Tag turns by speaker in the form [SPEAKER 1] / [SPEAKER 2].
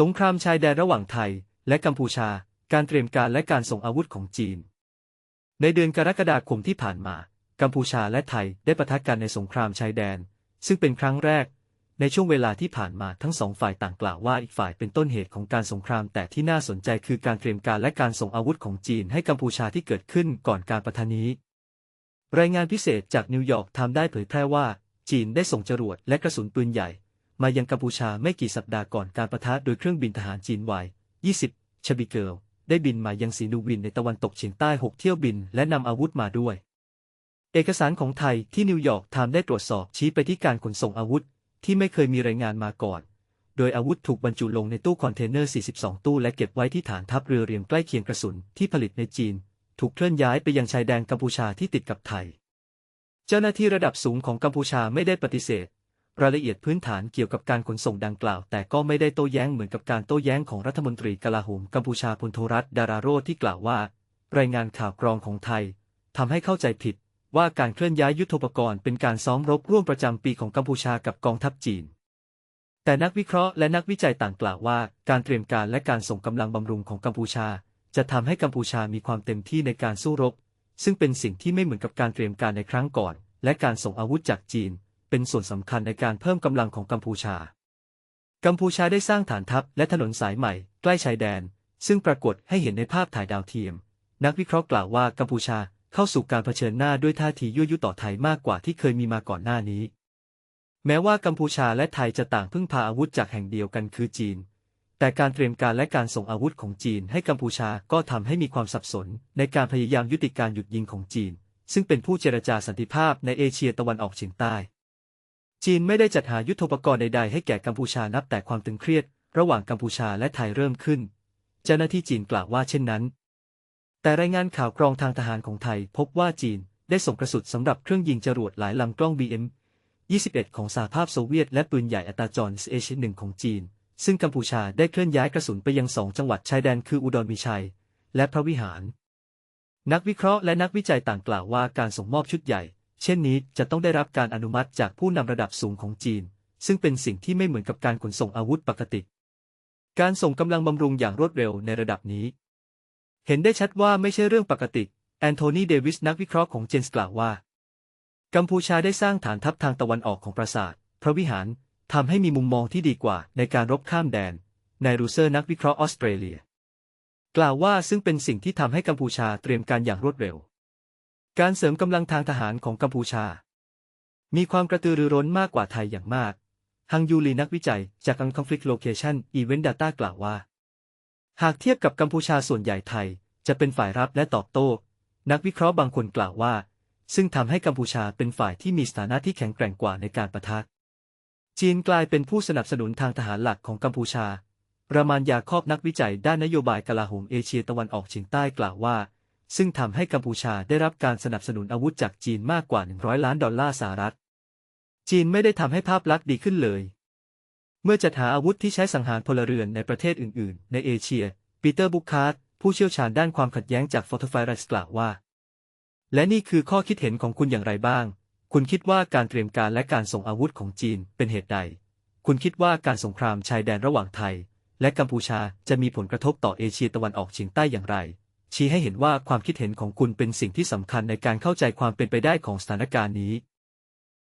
[SPEAKER 1] สงครามชายแดนระหว่างไทย และกัมพูชา การเตรียมการและการส่งอาวุธของจีน ในเดือนกรกฎาคมที่ผ่านมา กัมพูชาและไทยได้ปะทะกันในสงครามชายแดน ซึ่งเป็นครั้งแรก ในช่วงเวลาที่ผ่านมาทั้งสองฝ่ายต่างกล่าวว่าอีกฝ่ายเป็นต้นเหตุของการสงคราม แต่ที่น่าสนใจคือการเตรียมการและการส่งอาวุธของจีนให้กัมพูชาที่เกิดขึ้นก่อนการปะทะนี้ รายงานพิเศษจากนิวยอร์กไทม์ได้เผยแพร่ว่า จีนได้ส่งจรวดและกระสุนปืนใหญ่ มายังกัมพูชาไม่กี่สัปดาห์ก่อนการประทะโดยเครื่องบินทหารจีนวาย20 ชบิเกิลได้บินมายังสีนูวินในตะวันตกเฉียงใต้ 6 เที่ยวบินและนำอาวุธมาด้วย เอกสารของไทยที่นิวยอร์กไทม์ได้ตรวจสอบชี้ไปที่การขนส่งอาวุธ ที่ไม่เคยมีรายงานมาก่อน โดยอาวุธถูกบรรจุลงในตู้คอนเทนเนอร์ 42 ตู้และเก็บไว้ที่ฐานทัพเรือเรียงใกล้เคียงกระสุนที่ผลิตในจีน ถูกเคลื่อนย้ายไปยังชายแดนกัมพูชาที่ติดกับไทย เจ้าหน้าที่ระดับสูงของกัมพูชาไม่ได้ปฏิเสธ รายละเอียดพื้นฐานเกี่ยวกับการขนส่งดังกล่าว แต่ก็ไม่ได้โต้แย้งเหมือนกับการโต้แย้งของรัฐมนตรีกลาโหมกัมพูชาพลโทรัตดาราโรธที่กล่าวว่า รายงานข่าวกรองของไทยทำให้เข้าใจผิด ว่าการเคลื่อนย้ายยุทธปกรณ์เป็นการซ้อมรบร่วมประจำปีของกัมพูชากับกองทัพจีน แต่นักวิเคราะห์และนักวิจัยต่างกล่าวว่า การเตรียมการและการส่งกำลังบำรุงของกัมพูชา จะทำให้กัมพูชามีความเต็มที่ในการสู้รบ ซึ่งเป็นสิ่งที่ไม่เหมือนกับการเตรียมการในครั้งก่อน และการส่งอาวุธจากจีน เป็นส่วนสำคัญในการเพิ่มกำลังของกัมพูชา กัมพูชาได้สร้างฐานทัพและถนนสายใหม่ใกล้ชายแดน ซึ่งปรากฏให้เห็นในภาพถ่ายดาวเทียม นักวิเคราะห์กล่าวว่ากัมพูชาเข้าสู่การเผชิญหน้าด้วยท่าทียั่วยุต่อไทยมากกว่าที่เคยมีมาก่อนหน้านี้ แม้ว่ากัมพูชาและไทยจะต่างพึ่งพาอาวุธจากแห่งเดียวกันคือจีน แต่การเตรียมการและการส่งอาวุธของจีนให้กัมพูชาก็ทำให้มีความสับสน ในการพยายามยุติการหยุดยิงของจีน ซึ่งเป็นผู้เจรจาสันติภาพในเอเชียตะวันออกเฉียงใต้ จีนไม่ได้จัดหายุทโธปกรณ์ใดๆให้แก่กัมพูชานับแต่ความตึงเครียด ระหว่างกัมพูชาและไทยเริ่มขึ้น เจ้าหน้าที่จีนกล่าวว่าเช่นนั้น แต่รายงานข่าวกรองทางทหารของไทยพบว่าจีนได้ส่งกระสุนสำหรับเครื่องยิงจรวดหลายลำกล้อง BM 21 ของสหภาพโซเวียตและปืนใหญ่อัตราจรเอชหนึ่งของจีน ซึ่งกัมพูชาได้เคลื่อนย้ายกระสุนไปยังสองจังหวัดชายแดนคืออุดรมีชัย และพระวิหาร นักวิเคราะห์และนักวิจัยต่างกล่าวว่าการส่งมอบชุดใหญ่ เช่นนี้จะต้องได้รับการอนุมัติจากผู้นำระดับสูงของจีน ซึ่งเป็นสิ่งที่ไม่เหมือนกับการขนส่งอาวุธปกติ การส่งกำลังบำรุงอย่างรวดเร็วในระดับนี้ เห็นได้ชัดว่าไม่ใช่เรื่องปกติ แอนโทนี เดวิส นักวิเคราะห์ของเจนส์กล่าวว่า กัมพูชาได้สร้างฐานทัพทางตะวันออกของปราสาท พระวิหารทำให้มีมุมมองที่ดีกว่าในการรบข้ามแดน นายรูเซอร์นักวิเคราะห์ออสเตรเลีย กล่าวว่าซึ่งเป็นสิ่งที่ทำให้กัมพูชาเตรียมการอย่างรวดเร็ว การเสริมกำลังทางทหารของกัมพูชา มีความกระตือรือร้นมากกว่าไทยอย่างมาก ฮังยูลีนักวิจัยจาก Conflict Location Event Data กล่าวว่า หากเทียบกับกัมพูชาส่วนใหญ่ไทย จะเป็นฝ่ายรับและตอบโต้ นักวิเคราะห์บางคนกล่าวว่า ซึ่งทำให้กัมพูชาเป็นฝ่ายที่มีสถานะที่แข็งแกร่งกว่าในการประทะจีนกลายเป็นผู้สนับสนุนทางทหารหลักของกัมพูชาประมาณยาครอบนักวิจัยด้านนโยบายกลาโหมเอเชียตะวันออกเฉียงใต้กล่าวว่า ซึ่งทำให้กัมพูชาได้รับการสนับสนุนอาวุธจากจีนมากกว่า 100 ล้านดอลลาร์สหรัฐ จีนไม่ได้ทำให้ภาพลักษณ์ดีขึ้นเลย เมื่อจัดหาอาวุธที่ใช้สังหารพลเรือนในประเทศอื่น ๆ ในเอเชีย ปีเตอร์บุคคาร์ดผู้เชี่ยวชาญด้านความขัดแย้งจากฟอร์ทไฟรัสกล่าวว่า และนี่คือข้อคิดเห็นของคุณอย่างไรบ้าง คุณคิดว่าการเตรียมการและการส่งอาวุธของจีนเป็นเหตุใด คุณคิดว่าการสงครามชายแดนระหว่างไทย และกัมพูชาจะมีผลกระทบต่อเอเชียตะวันออกเฉียงใต้อย่างไร ชี้ให้เห็นว่าความคิดเห็นของคุณเป็นสิ่งที่สำคัญในการเข้าใจความเป็นไปได้ของสถานการณ์นี้